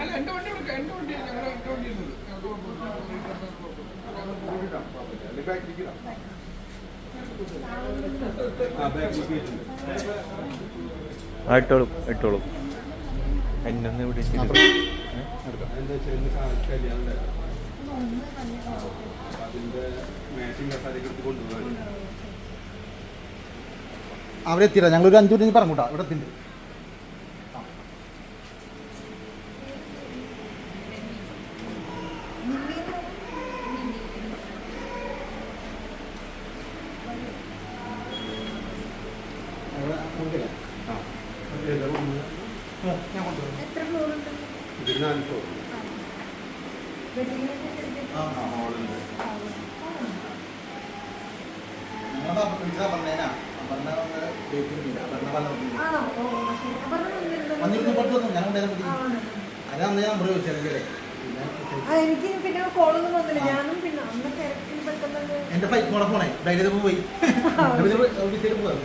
അല്ല എന്റെ വണ്ടി എടുക്കാം എന്റെ വണ്ടി ഞങ്ങളുടെ എന്റെ വണ്ടി ഇരുന്നത് ഇട്ടോളൂ ഇട്ടോളൂ. എന്നൊന്ന് ഇവിടെ അവരെത്തിയില്ല. ഞങ്ങളൊരു അഞ്ചു മിനിറ്റ് പറഞ്ഞൂട്ടാ ഇവിടെ എത്തിണ്ട് എത്ര ഫ്ലോർ ഉണ്ട് ഇതിന് നാല് ഫ്ലോർ. വെഡിങ് ഹാളുണ്ട് ആണോ? ഓ ശരി. പറഞ്ഞു വന്നിരുന്നു? പുറത്ത് വന്നു. ഞാൻ ഉണ്ടായിരുന്നു അതാ അന്ന് ഞാൻ നമ്പർ ചോദിച്ചല്ലേ ആ എനിക്ക് പിന്നെ കോളൊന്നും വന്നില്ല. ഞാനും പിന്നെ അന്ന് തിരക്കിൽ പെട്ടെന്ന് എന്റെ ഫൈറ്റ് മോളെ ഫോണേ ഡയറി പോയി. ഓഫീസിൽ പോകാം.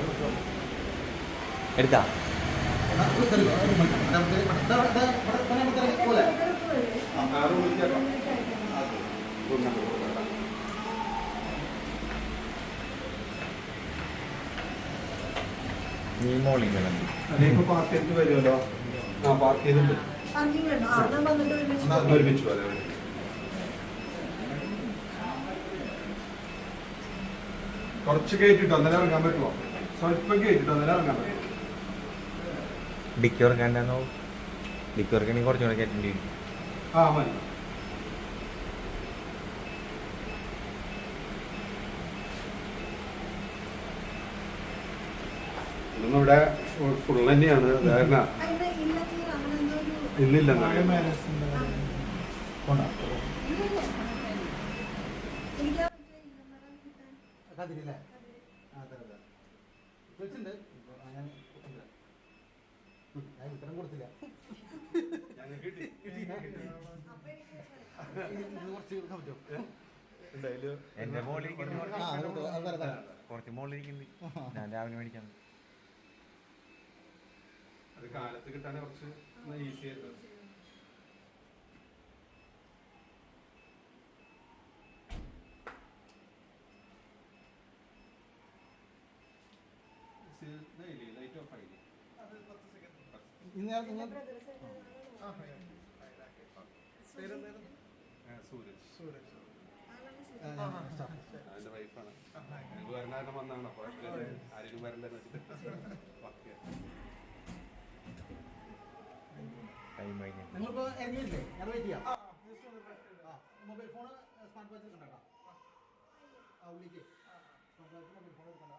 എടുത്താ? ആ വരുമല്ലോ പാർട്ടി ഒരുമിച്ച് കുറച്ച് കയറ്റിട്ടോ അന്നേരം ഇറങ്ങാൻ പറ്റുമോ സ്വല്പം കയറ്റിട്ടോ അന്നേരം ഇറങ്ങാൻ പറ്റുമോ ഡിക്കി ഉറക്കാണ്ടാന്നോ ഡിക്കി ഉറക്കണെങ്കിൽ കുറച്ചുകൂടെ കയറ്റേണ്ടി വരും ആ മതി ഇവിടെ ഫുൾ തന്നെയാണ് ഒരു ഇന്നില്ല. എനിക്ക് ആ കിട്ടാൻ ഞാൻ ഉത്തരം കൊടുത്തില്ല. കുറച്ച് എന്റെ അത് കൊടുത്തു. അത് തരാം, തരാം. കുറച്ച് മോളിലിരിക്കുന്നുണ്ട് ഞാൻ രാവിലെ മേടിക്കാൻ അത് കാലത്ത് കിട്ടാൻ കുറച്ച് ഈസി ആയിരുന്നു. ലൈറ്റ് ഓഫ് ആയില്ലേ? സൂരജ് സൂരജ്. അതിന്റെ വൈഫാണ് ഞങ്ങൾ വരണ വന്നാണ് അപ്പോൾ ആരെങ്കിലും വരണ്ടെന്ന് വെച്ചിട്ട് നിങ്ങളിപ്പോ ഇറങ്ങിയില്ലേ ഞാൻ വെയിറ്റ് ചെയ്യാം മൊബൈൽ ഫോൺ സ്മാർട്ട് വാച്ച് എടുക്കണ്ട കേട്ടോ ആ ഉള്ളിലേക്ക് സ്മാർട്ട് വാച്ച് മൊബൈൽ ഫോൺ എടുക്കണ്ട